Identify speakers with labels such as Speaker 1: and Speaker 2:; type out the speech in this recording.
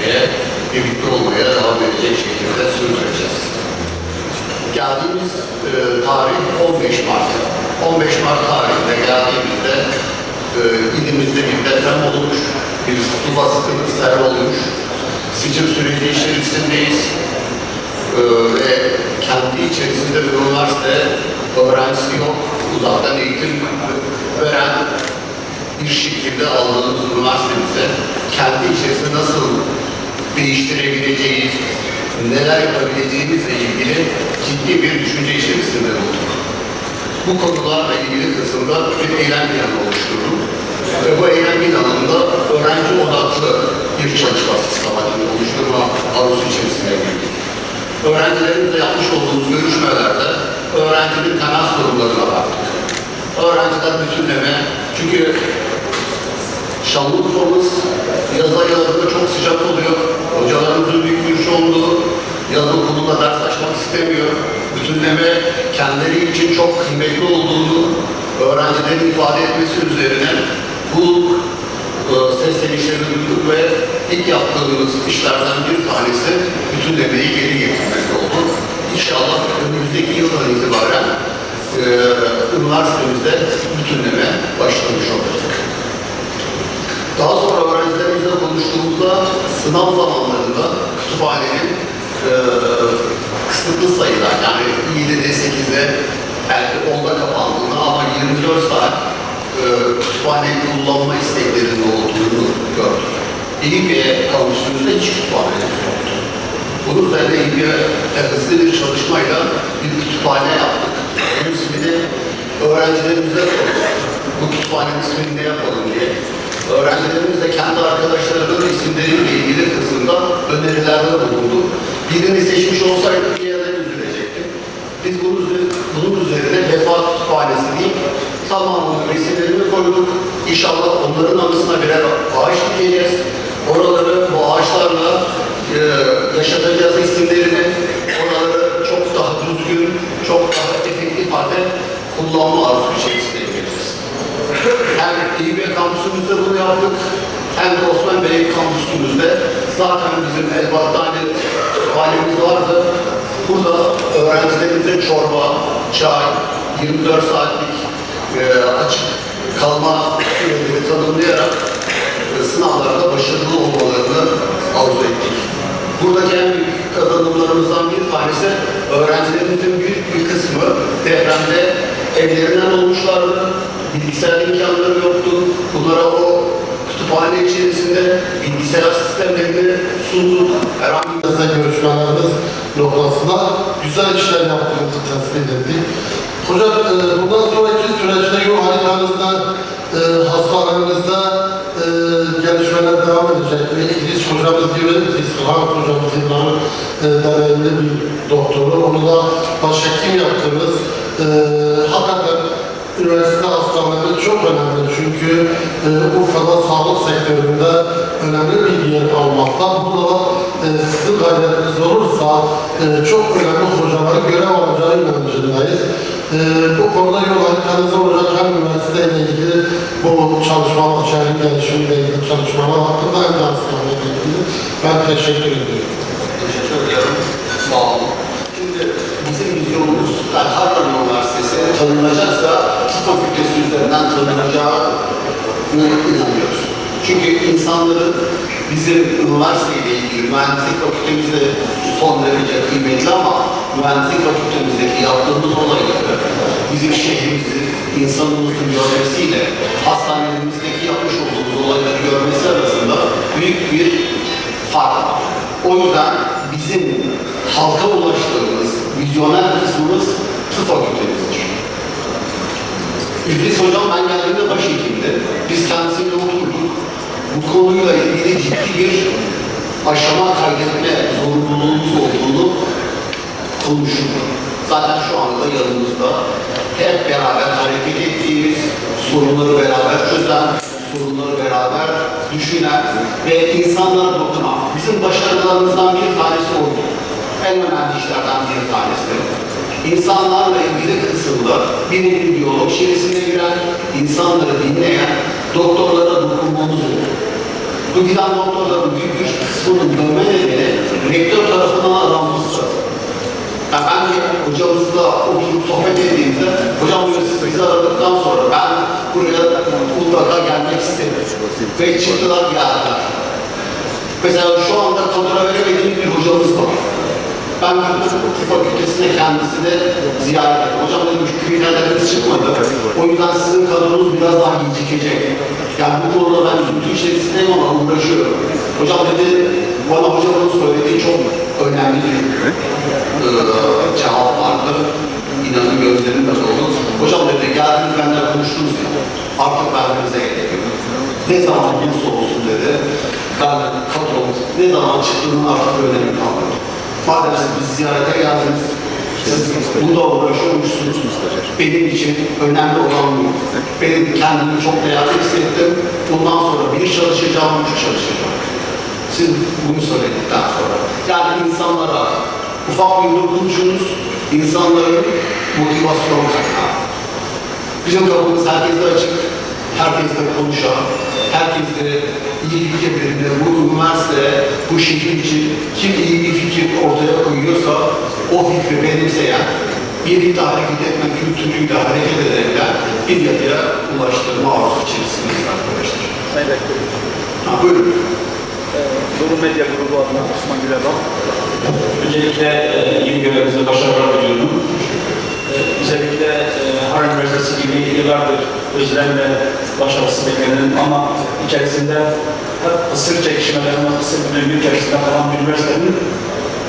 Speaker 1: etmeye, birlikte olmaya devam edecek şekilde sürdüreceğiz. Geldiğimiz e, tarih 15 Mart. 15 Mart tarihinde geldiğimizde e, ilimizde bir deprem olmuş, bir su baskını sel olmuş, sicim süreci içerisindeyiz e, ve kendi içerisinde bir üniversite öğrencisi yok, uzaktan eğitim veren bir şekilde aldığımız üniversitemize kendi içerisinde nasıl değiştirebileceğiz, neler yapabileceğimizle ilgili ciddi bir düşünce içerisinde olduk. Bu konularla ilgili kısımda bir eylem planı oluşturdum. Ve bu eylem planında öğrenci odaklı bir çalışma sistematik oluşturma arzusu içerisine girdik. Öğrencilerimizle yapmış olduğumuz görüşmelerde öğrencinin temel sorunlarına baktık. Öğrenciler bütünleme, çünkü Şanlıurfa'mız yaz aylarında çok sıcak oluyor. Hocalarımızın büyük bir çoğunluğu yaz okulunda ders açmak istemiyor. Bütünleme kendileri için çok kıymetli olduğunu öğrencilerin ifade etmesi üzerine bu e, seslenişlerini duyduk ve ilk yaptığımız işlerden bir tanesi bütünlemeyi geri getirmek oldu. İnşallah önümüzdeki yıldan itibaren e, üniversitemizde bütünleme başlamış olacak. Daha sonra öğrencilerimizle konuştuğumuzda sınav zamanlarında kütüphanenin e, kısıtlı sayıda yani 7'de 8'de belki 10'da kapandığını ama 24 saat e, kütüphaneyi kullanma isteklerinin olduğunu gördük. İlgiye kampüsümüzde hiç kütüphanemiz yoktu. Bunun üzerine ilgili e, hızlı bir çalışmayla bir kütüphane yaptık. Bunun ismini öğrencilerimize sorduk. Bu kütüphanenin ismini ne yapalım diye. Öğrencilerimiz de kendi arkadaşlarının isimleriyle ilgili kısımda önerilerde bulundu. Birini seçmiş olsaydık diğerleri üzülecekti. Biz bunun üzerine, bunun üzerine Vefa Kütüphanesi deyip tamamının resimlerini koyduk. İnşallah onların anısına birer ağaç dikeceğiz. Oraları bu ağaçlarla e, yaşatacağız isimlerini. Oraları çok daha düzgün, çok daha efektif halde kullanma arzusu içerisinde. Hem İBB kampüsümüzde bunu yaptık, hem de Osman Bey kampüsümüzde zaten bizim Elbattani halimiz vardı. Burada öğrencilerimize çorba, çay, 24 saatlik e, açık kalma süreleri tanımlayarak e, sınavlarda başarılı olmalarını arzu ettik. Buradaki en büyük kazanımlarımızdan bir tanesi öğrencilerimizin büyük bir kısmı depremde evlerinden olmuşlardı. Bilgisayar imkanları yoktu. Bunlara o kütüphane içerisinde bilgisayar sistemlerini sunduk. Herhangi bir
Speaker 2: görüşmelerimiz noktasında güzel işler yaptığımızı tespit ettik. Hocam e, bundan sonraki süreçte yol haritanızda, e, hastanenizde e, gelişmeler devam edecek. Ve İdris hocamız gibi, İslam hocamız İbrahim e, deneyimli bir doktoru. Onu da başhekim yaptığımız e, hakikaten üniversite hastaneleri çok önemli. Çünkü e, Urfa'da sağlık sektöründe önemli bir yer almakta. Bu da e, sizin gayretiniz olursa e, çok önemli hocaların görev alacağı inancındayız. E, bu konuda yol haritanızda olacak hem üniversiteyle ilgili bu çalışmalar, şehrin gelişimiyle ilgili çalışmalar hakkında hem de hastaneyle ilgili ben teşekkür ediyorum.
Speaker 1: Teşekkür ediyorum. Sağ olun. Şimdi bizim vizyonumuz yani Harvard Üniversitesi tanınacaksa tıp üzerinden tanınacağını inanıyoruz. Çünkü insanların bizim üniversiteyle ilgili mühendislik fakültemizde son derece kıymetli ama mühendislik fakültemizdeki yaptığımız olayları bizim şehrimizin, insanımızın görmesiyle hastanelerimizdeki yapmış olduğumuz olayları görmesi arasında büyük bir fark var. O yüzden bizim halka ulaştığımız vizyoner kısmımız tıp fakültemizdir. İdris Hocam ben geldiğimde başhekimdi. Biz kendisiyle oturduk. Bu konuyla ilgili ciddi bir aşama kaydetme zorunluluğumuz olduğunu konuştuk. Zaten şu anda yanımızda hep beraber hareket ettiğimiz, sorunları beraber çözen, sorunları beraber düşünen ve insanlara dokunan. Bizim başarılarımızdan bir tanesi oldu. En önemli işlerden bir tanesi. İnsanlarla ilgili kısımda nevi diyalog içerisine giren, insanları dinleyen, doktorlara dokunmamız oldu. Bu giden doktorların büyük bir kısmının dönme nedeni rektör tarafından aranması. hocamızla oturup sohbet ettiğimizde hocam diyor siz bizi aradıktan sonra ben buraya mutlaka gelmek istedim. Ve çıktılar geldiler. Mesela şu anda kadro veremediğim bir hocamız var. Ben gittim tıp fakültesine kendisine ziyaret ettim. Hocam dedim şu kriterlerimiz çıkmadı. O yüzden sizin kadronuz biraz daha gecikecek. Yani bu konuda ben üzüntü içerisindeyim ama uğraşıyorum. Hocam dedi, bana hocamın söylediği çok önemli bir e, cevap vardı. İnanın gözlerim de oldu. Hocam dedi, geldiniz benden konuştunuz ya. Artık vermenize gerek yok. Ne zaman olursa olsun dedi. Ben kadromuz ne zaman çıktığının artık önemi kalmadı. Madem siz bizi ziyarete geldiniz, siz burada uğraşıyormuşsunuz. Benim için önemli olan bu. Benim kendimi çok değerli hissettim. Bundan sonra bir çalışacağım, üç çalışacağım. Siz bunu söyledikten sonra. Yani insanlara ufak bir dokunuşunuz, insanların motivasyon kaynağı. Bizim kapımız herkese açık, herkesle konuşan, herkesle iyi fikir verimli. Bu üniversite, bu şehir için kim iyi bir fikir ortaya koyuyorsa o fikri benimseyen, birlikte hareket etme kültürüyle hareket edebilen bir yapıya ulaştırma arzusu içerisindeyiz arkadaşlar.
Speaker 3: Sayın Rektörüm,
Speaker 1: Ha, buyurun.
Speaker 3: e, Doğru Medya Grubu adına Osman Gülerbağ.
Speaker 4: Öncelikle e, yeni görevinizde başarılar diliyorum. E, özellikle e, Harvard Üniversitesi gibi özlem ve başarısı beklenen ama içerisinde hep ısır çekişmelerin, ısır döngü içerisinde kalan bir üniversitenin